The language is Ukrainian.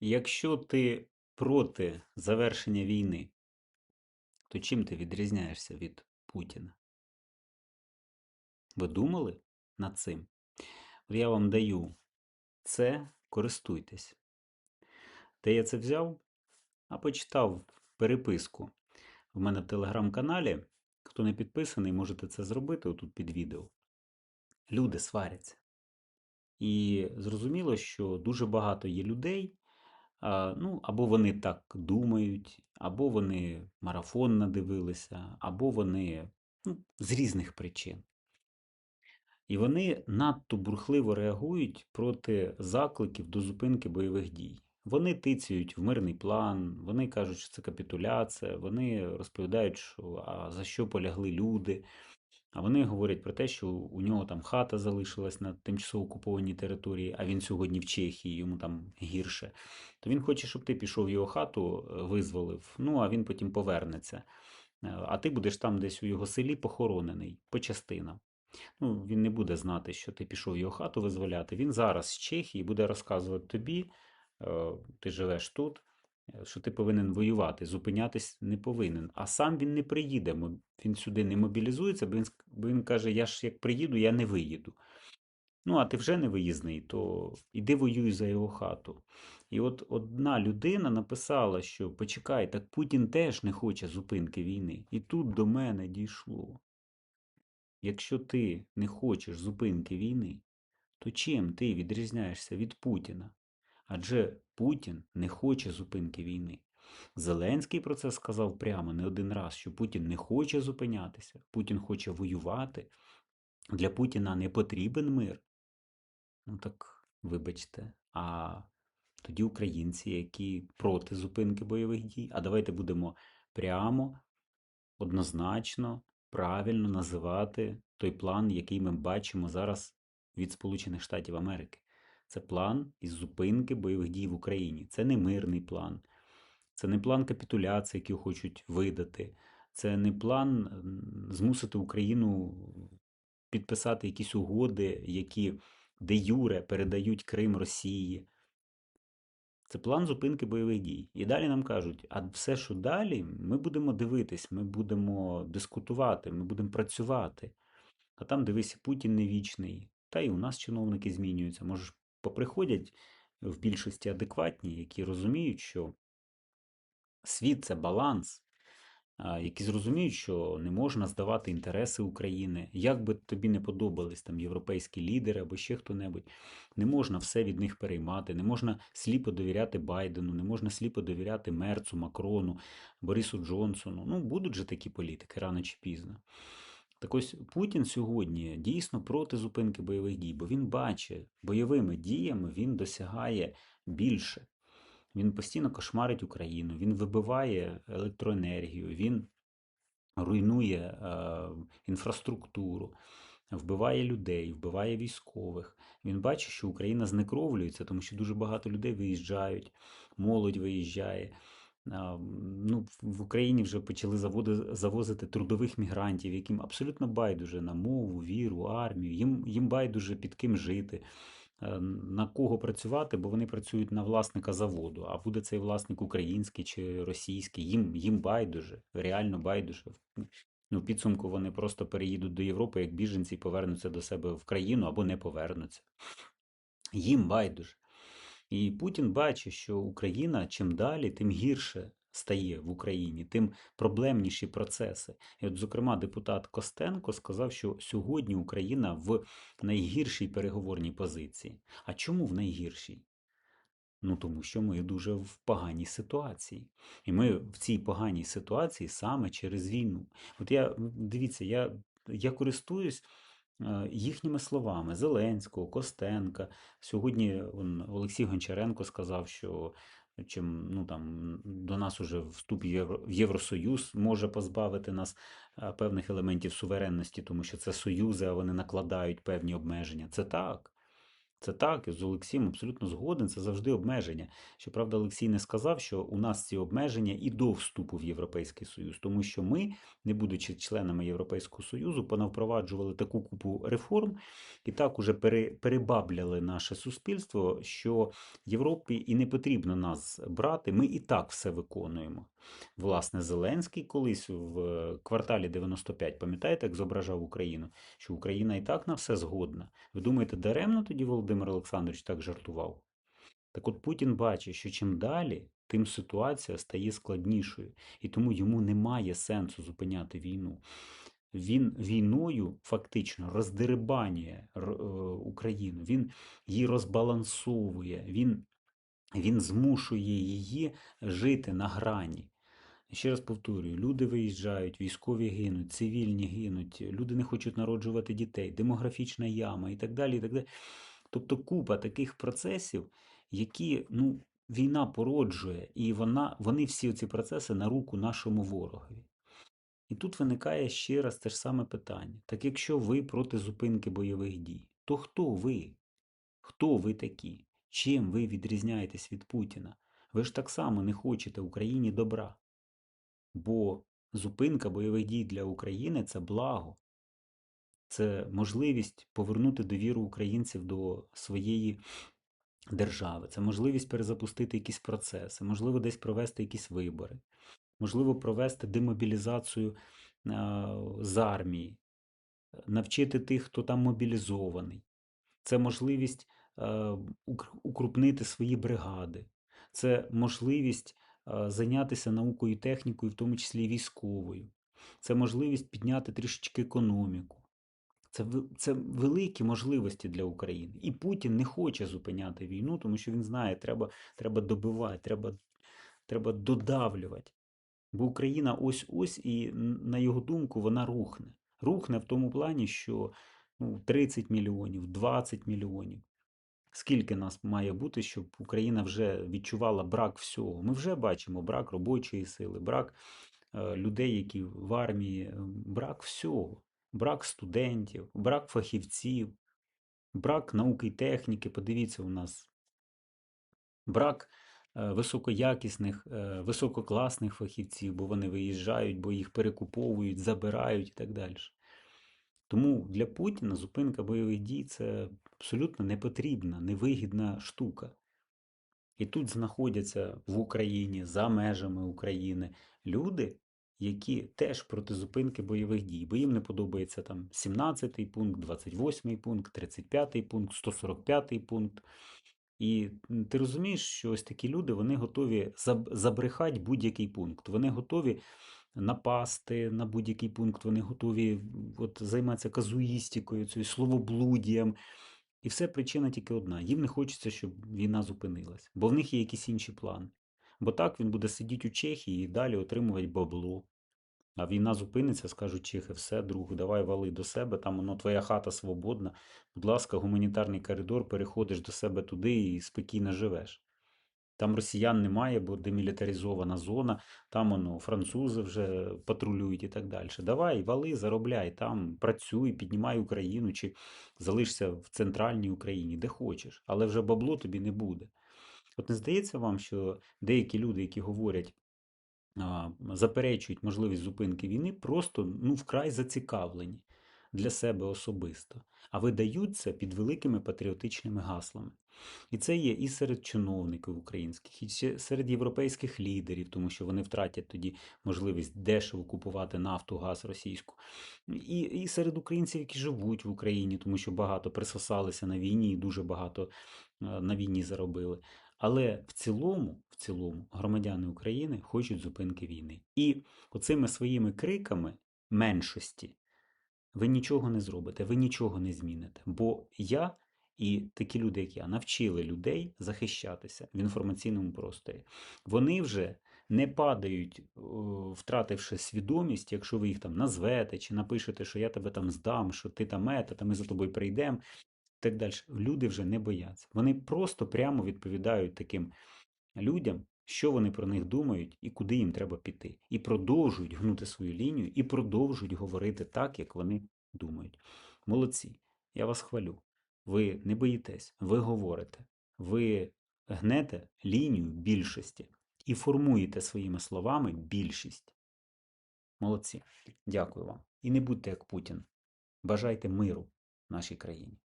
Якщо ти проти завершення війни, то чим ти відрізняєшся від Путіна? Ви думали над цим? Я вам даю це, користуйтесь. Де я це взяв? А почитав переписку в мене в телеграм-каналі. Хто не підписаний, можете це зробити отут під відео. Люди сваряться. І зрозуміло, що дуже багато є людей, ну, або вони так думають, або вони марафон надивилися, або вони ну, з різних причин. І вони надто бурхливо реагують проти закликів до зупинки бойових дій. Вони тицюють в мирний план, вони кажуть, що це капітуляція, вони розповідають, що а за що полягли люди. А вони говорять про те, що у нього там хата залишилась на тимчасово окупованій території, а він сьогодні в Чехії, йому там гірше. То він хоче, щоб ти пішов його хату, е, визволив, ну а він потім повернеться. Е, А ти будеш там десь у його селі похоронений по частинам. Ну, він не буде знати, що ти пішов в його хату визволяти. Він зараз з Чехії буде розказувати тобі, е, ти живеш тут, що ти повинен воювати, зупинятись не повинен. А сам він не приїде, він сюди не мобілізується, бо він, бо він каже: Я ж як приїду, я не виїду. Ну, а ти вже не виїзний, то іди воюй за його хату. І от одна людина написала, що почекай, так Путін теж не хоче зупинки війни. І тут до мене дійшло. Якщо ти не хочеш зупинки війни, то чим ти відрізняєшся від Путіна? Адже Путін не хоче зупинки війни. Зеленський про це сказав прямо не один раз, що Путін не хоче зупинятися, Путін хоче воювати. Для Путіна не потрібен мир. Ну так, вибачте, а тоді українці, які проти зупинки бойових дій, а давайте будемо прямо, однозначно, правильно називати той план, який ми бачимо зараз від Сполучених Штатів Америки. Це план із зупинки бойових дій в Україні. Це не мирний план, це не план капітуляції, який хочуть видати. Це не план змусити Україну підписати якісь угоди, які де юре передають Крим Росії. Це план зупинки бойових дій. І далі нам кажуть, а все, що далі, ми будемо дивитись, ми будемо дискутувати, ми будемо працювати. А там, дивись, Путін не вічний. Та й у нас чиновники змінюються. Може, ж поприходять в більшості адекватні, які розуміють, що світ це баланс, які зрозуміють, що не можна здавати інтереси України. Як би тобі не подобались там європейські лідери або ще хто-небудь, не можна все від них переймати, не можна сліпо довіряти Байдену, не можна сліпо довіряти Мерцу, Макрону, Борису Джонсону. Ну, будуть же такі політики рано чи пізно. Так ось Путін сьогодні дійсно проти зупинки бойових дій, бо він бачить, бойовими діями він досягає більше. Він постійно кошмарить Україну, він вибиває електроенергію, він руйнує е, інфраструктуру, вбиває людей, вбиває військових. Він бачить, що Україна знекровлюється, тому що дуже багато людей виїжджають, молодь виїжджає. Ну, в Україні вже почали заводи, завозити трудових мігрантів, яким абсолютно байдуже на мову, віру, армію, їм, їм байдуже під ким жити, е, на кого працювати, бо вони працюють на власника заводу. А буде цей власник український чи російський, їм, їм байдуже, реально байдуже. Ну, підсумку вони просто переїдуть до Європи як біженці і повернуться до себе в країну або не повернуться. Їм байдуже. І Путін бачить, що Україна чим далі, тим гірше стає в Україні, тим проблемніші процеси. І от, зокрема, депутат Костенко сказав, що сьогодні Україна в найгіршій переговорній позиції. А чому в найгіршій? Ну, тому що ми дуже в поганій ситуації. І ми в цій поганій ситуації саме через війну. От я дивіться, я, я користуюсь їхніми словами Зеленського, Костенка. Сьогодні Олексій Гончаренко сказав, що чим ну, там, до нас уже вступ в Євросоюз може позбавити нас е, певних елементів суверенності, тому що це союзи, а вони накладають певні обмеження. Це так. Це так, з Олексієм абсолютно згоден, це завжди обмеження. Щоправда, Олексій не сказав, що у нас ці обмеження і до вступу в Європейський Союз, тому що ми, не будучи членами Європейського Союзу, понавпроваджували таку купу реформ і так уже перебабляли наше суспільство, що Європі і не потрібно нас брати, ми і так все виконуємо. Власне, Зеленський колись в кварталі 95, пам'ятаєте, як зображав Україну, що Україна і так на все згодна. Ви думаєте, даремно тоді Володимир Олександрович так жартував? Так от Путін бачить, що чим далі, тим ситуація стає складнішою, і тому йому немає сенсу зупиняти війну. Він війною фактично роздерибанює е, Україну, він її розбалансовує, він, він змушує її жити на грані. Ще раз повторюю: люди виїжджають, військові гинуть, цивільні гинуть, люди не хочуть народжувати дітей, демографічна яма і так далі. І так далі. Тобто купа таких процесів, які ну, війна породжує, і вона, вони всі ці процеси на руку нашому ворогові. І тут виникає ще раз те ж саме питання. Так якщо ви проти зупинки бойових дій, то хто ви? Хто ви такі? Чим ви відрізняєтесь від Путіна? Ви ж так само не хочете Україні добра. Бо зупинка бойових дій для України це благо, це можливість повернути довіру українців до своєї держави, це можливість перезапустити якісь процеси, можливо, десь провести якісь вибори, можливо, провести демобілізацію з армії, навчити тих, хто там мобілізований. Це можливість укрупнити свої бригади, це можливість зайнятися наукою і технікою, в тому числі військовою. Це можливість підняти трішечки економіку. Це, це великі можливості для України. І Путін не хоче зупиняти війну, тому що він знає, треба, треба добивати, треба, треба додавлювати. Бо Україна ось-ось, і на його думку, вона рухне. Рухне в тому плані, що ну, 30 мільйонів, 20 мільйонів. Скільки нас має бути, щоб Україна вже відчувала брак всього? Ми вже бачимо брак робочої сили, брак е, людей, які в армії, брак всього, брак студентів, брак фахівців, брак науки і техніки. Подивіться, у нас брак е, високоякісних, е, висококласних фахівців, бо вони виїжджають, бо їх перекуповують, забирають і так далі. Тому для Путіна зупинка бойових дій це абсолютно непотрібна, невигідна штука. І тут знаходяться в Україні, за межами України, люди, які теж проти зупинки бойових дій, бо їм не подобається там 17 пункт, 28 пункт, 35 пункт, 145 пункт. І ти розумієш, що ось такі люди вони готові забрехати будь-який пункт. Вони готові напасти на будь-який пункт, вони готові от, займатися казуїстикою, цією словоблудієм. І все причина тільки одна: їм не хочеться, щоб війна зупинилась, бо в них є якісь інші плани. Бо так він буде сидіти у Чехії і далі отримувати бабло. А війна зупиниться, скажуть чехи, все, друг, давай вали до себе, там воно твоя хата свободна. Будь ласка, гуманітарний коридор, переходиш до себе туди і спокійно живеш. Там росіян немає, бо демілітаризована зона, там воно французи вже патрулюють і так далі. Давай, вали, заробляй, там працюй, піднімай Україну чи залишся в центральній Україні, де хочеш, але вже бабло тобі не буде. От не здається вам, що деякі люди, які говорять, заперечують можливість зупинки війни, просто ну, вкрай зацікавлені для себе особисто, а видають це під великими патріотичними гаслами. І це є і серед чиновників українських, і серед європейських лідерів, тому що вони втратять тоді можливість дешево купувати нафту, газ російську, і, і серед українців, які живуть в Україні, тому що багато присосалися на війні і дуже багато на війні заробили. Але в цілому, в цілому, громадяни України хочуть зупинки війни. І оцими своїми криками меншості ви нічого не зробите, ви нічого не зміните. Бо я і такі люди, як я, навчили людей захищатися в інформаційному просторі. Вони вже не падають, втративши свідомість, якщо ви їх там назвете чи напишете, що я тебе там здам, що ти там ета, та ми за тобою прийдемо. Так далі. Люди вже не бояться. Вони просто прямо відповідають таким людям, що вони про них думають і куди їм треба піти. І продовжують гнути свою лінію, і продовжують говорити так, як вони думають. Молодці, я вас хвалю. Ви не боїтесь, ви говорите, ви гнете лінію більшості і формуєте своїми словами більшість. Молодці. Дякую вам. І не будьте як Путін. Бажайте миру нашій країні.